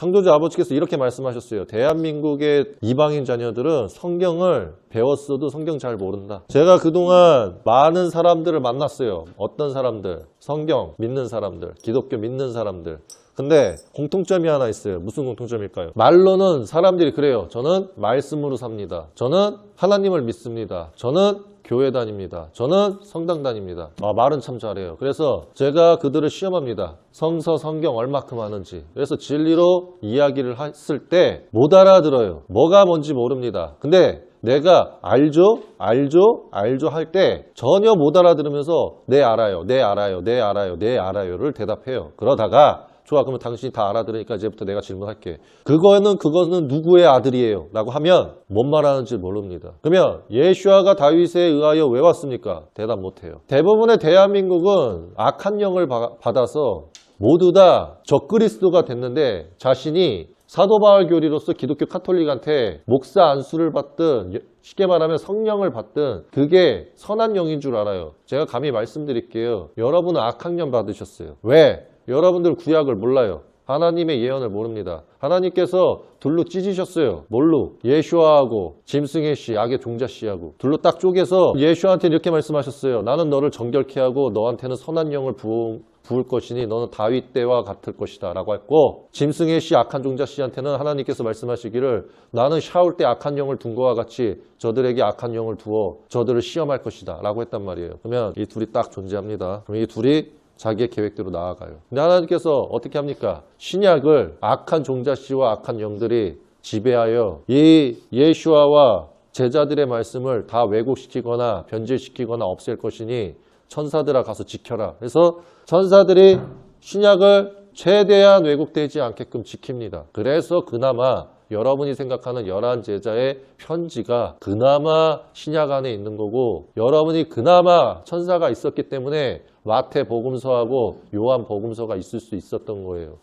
창조주 아버지께서 이렇게 말씀하셨어요. 대한민국의 이방인 자녀들은 성경을 배웠어도 성경 잘 모른다. 제가 그동안 많은 사람들을 만났어요. 어떤 사람들? 성경 믿는 사람들, 기독교 믿는 사람들. 근데 공통점이 하나 있어요. 무슨 공통점일까요? 말로는 사람들이 그래요. 저는 말씀으로 삽니다. 저는 하나님을 믿습니다. 저는 교회 다닙니다. 저는 성당 다닙니다. 아, 말은 참 잘해요. 그래서 제가 그들을 시험합니다. 성서, 성경 얼마큼 아는지. 그래서 진리로 이야기를 했을 때 못 알아들어요. 뭐가 뭔지 모릅니다. 근데 내가 알죠? 알죠? 알죠? 할 때 전혀 못 알아들으면서 네 알아요. 네 알아요. 네 알아요. 네 알아요를 대답해요. 그러다가 좋아 그러면 당신이 다 알아들으니까 이제부터 내가 질문할게 그거는 그거는 누구의 아들이에요 라고 하면 뭔 말하는지 모릅니다 그러면 예슈아가 다윗에 의하여 왜 왔습니까 대답 못해요 대부분의 대한민국은 악한 영을 바- 받아서 모두 다 적그리스도가 됐는데 자신이 사도 바울 교리로서 기독교 카톨릭한테 목사 안수를 받든 쉽게 말하면 성령을 받든 그게 선한 영인 줄 알아요. 제가 감히 말씀드릴게요. 여러분은 악한 영 받으셨어요. 왜? 여러분들 구약을 몰라요. 하나님의 예언을 모릅니다. 하나님께서 둘로 찢으셨어요. 뭘로? 예슈아하고 짐승의 씨, 악의 종자 씨하고 둘로 딱 쪼개서 예슈아한테 이렇게 말씀하셨어요. 나는 너를 정결케 하고 너한테는 선한 영을 부어 부을 것이니 너는 다윗 때와 같을 것이다 라고 했고 짐승의 씨 악한 종자 씨한테는 하나님께서 말씀하시기를 나는 샤울 때 악한 영을 둔 것과 같이 저들에게 악한 영을 두어 저들을 시험할 것이다 라고 했단 말이에요 그러면 이 둘이 딱 존재합니다 그럼 이 둘이 자기의 계획대로 나아가요 근데 하나님께서 어떻게 합니까 신약을 악한 종자 씨와 악한 영들이 지배하여 이 예슈아와 제자들의 말씀을 다 왜곡시키거나 변질시키거나 없앨 것이니 천사들아 가서 지켜라. 그래서 천사들이 신약을 최대한 왜곡되지 않게끔 지킵니다. 그래서 그나마 여러분이 생각하는 열한 제자의 편지가 그나마 신약 안에 있는 거고 여러분이 그나마 천사가 있었기 때문에 마태 복음서하고 요한 복음서가 있을 수 있었던 거예요.